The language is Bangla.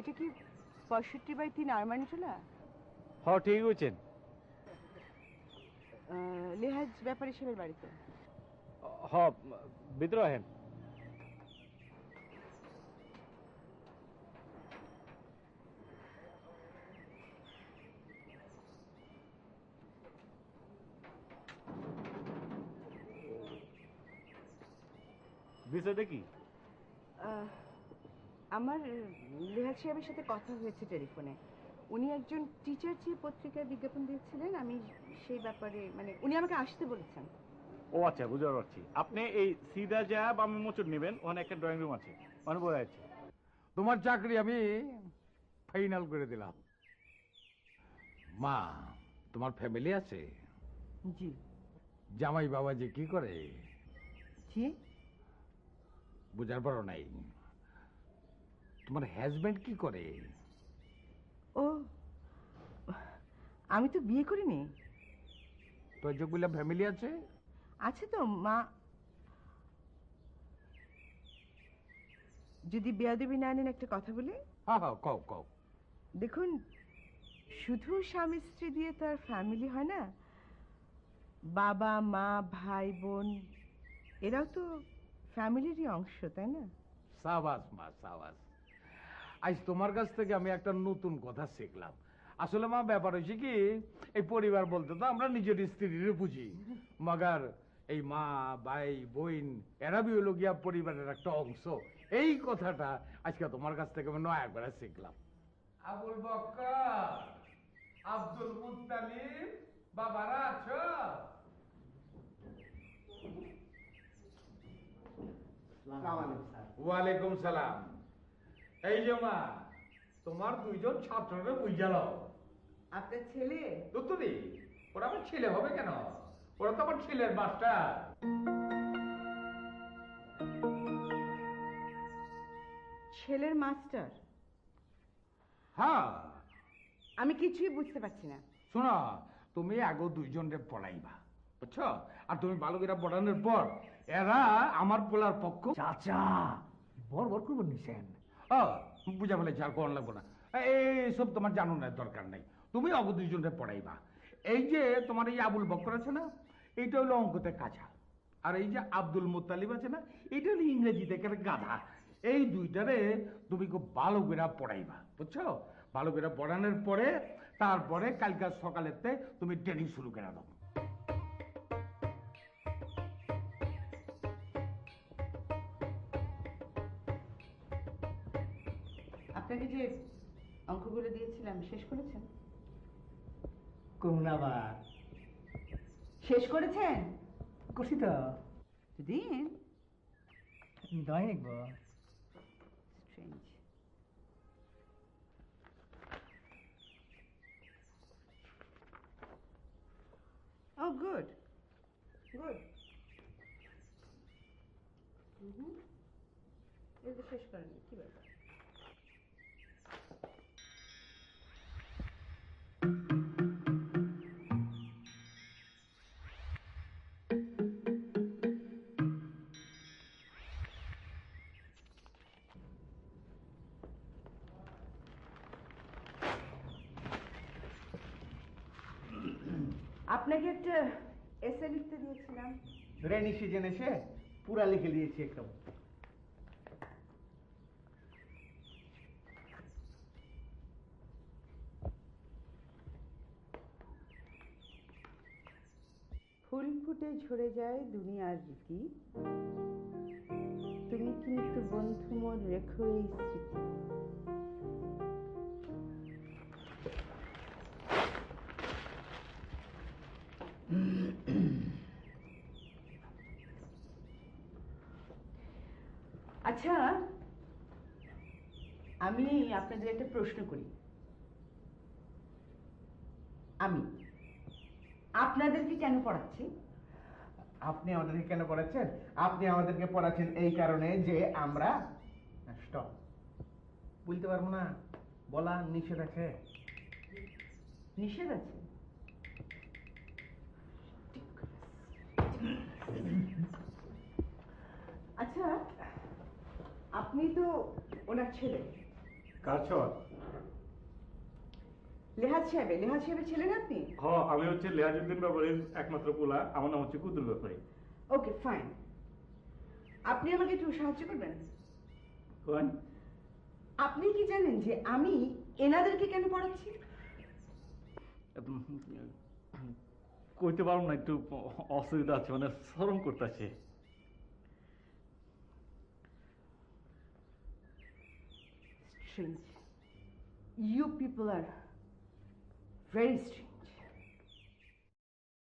এটা কি পঁয়ষট্টি বাই তিন আরমানি আরমানিটোলা হ ঠিক হয়েছেন লেহাজ ব্যাপারী সাহেবের বাড়িতে? হ ভিতরে আহেন বিষয়টা কি? আমার লেহাজ সাহেবের সাথে কথা হয়েছে টেলিফোনে। উনি একজন টিচার চিফ পত্রিকায় বিজ্ঞাপন দিয়েছিলেন আমি সেই ব্যাপারে মানে উনি আমাকে আসতে বলেছেন। ও আচ্ছা বুঝতে পারছি। আপনি এই সিধা যা আমি মোচর নেবেন ওখানে একটা ড্রয়িং রুম আছে। ওখানে বোঝা যাচ্ছে। তোমার চাকরি আমি ফাইনাল করে দিলাম। মা তোমার ফ্যামিলি আছে? জি। জামাই বাবা যে কি করে? জি। বুঝার পারো নাই। তোমার হাজবেন্ড কি করে? ও আমি তো বিয়ে করিনি। তো যেগুলো ফ্যামিলি আছে? আছে তো মা। যদি বেয়াদবি না নেন একটা কথা বলি। হ্যাঁ হ্যাঁ কও কও। দেখুন শুধু স্বামী স্ত্রী দিয়ে তো আর ফ্যামিলি হয় না বাবা মা ভাই বোন এরাও তো ফ্যামিলিরই অংশ তাই না? সাবাস মা সাবাস। আজ তোমার কাছ থেকে আমি একটা নতুন কথা শিখলাম। আসলে মা ব্যাপার হয়েছে কি এই পরিবার বলতে তো আমরা নিজের স্ত্রীর বুঝি। মাগার এই মা ভাই বোন এরা বি হলো গিয়া পরিবারের একটা অংশ। এই কথাটা আজকে তোমার কাছ থেকে আমি নয়া করে শিখলাম। আবুল বক্কর আব্দুল মুত্তালিব বাবারা আছো? ওয়ালাইকুম সালাম। এই যে মা তোমার দুইজন ছাত্ররে বুঝাল আপনার ছেলে? দুতুরি ওরা আমার ছেলে হবে কেন? ওরা তো আমার ছেলের মাস্টার। ছেলের মাস্টার? হ্যাঁ। আমি কিছুই বুঝতে পারছি না। শোনো তুমি আগো দুইজনরে পড়াইবা বুঝছ? আর তুমি ভালো করে পড়ানোর পর এরা আমার পোলার পক্ষ। চাচা বর বর করবেন নিছেন বুঝা ফেলেছি আর কোন লাগবো না। এই সব তোমার জানানোর দরকার নাই। তুমি অগ দুইজনরে পড়াইবা। এই যে তোমার এই আবুল বক্কর আছে না, এইটা হলো অঙ্কতে কাঁচা। আর এই যে আব্দুল মুতালিব আছে না, এইটা হলো ইংরেজিতে গাধা। এই দুইটারে তুমি খুব ভালো করে পড়াইবা, বুঝছ? ভালো করে পড়ানোর পরে, তারপরে কালকার সকালেতে তুমি ট্রেনিং শুরু করে দাও। আপনাকে যে অঙ্কগুলো দিয়েছিলাম শেষ করেছেন? কোন আবার? শেষ করেছেন? করছি তো। দিন। দয় দেখব স্ট্রেঞ্জ ও গুড গুড এগুলো শেষ করেন কি ব্যাপার? আপনাকে একটা এসে লিখতে দিয়েছিলাম। রেনি সিজন এসে পুরা লিখে দিয়েছি একদম ফুল ফুটে ঝরে যায় দুনিয়ার রীতি। তুমি কিন্তু বন্ধু মোর রেখো এই স্মৃতি। আচ্ছা আমি আপনাদের একটা প্রশ্ন করি। আমি আপনাদেরকে কেন পড়াচ্ছি? আপনি আমাদেরকে কেন পড়াচ্ছেন? আপনি আমাদেরকে পড়াচ্ছেন এই কারণে যে আমরা স্টপ। বলতে পারব না বলা নিষেধ আছে। নিষেধ আছে আচ্ছা আপনি তো ওনার ছেলে। কার ছোঁয়া লেহাজ সাহেবের। লেহাজ সাহেবের ছেলে না আপনি? হ আমি হচ্ছে লেহাজুদ্দিন ব্যাপারীর একমাত্র পোলা। আমার নাম হচ্ছে কুতুল ব্যাপারী। Okay fine. আপনি আমাকে একটু সাহায্য করবেন? কোন? আপনি কি জানেন যে আমি এনাদেরকে কেন পড়াচ্ছি? কইতে পারব না একটু অসুবিধা আছে মানে শরম করতেছে। Strange. You people are very strange.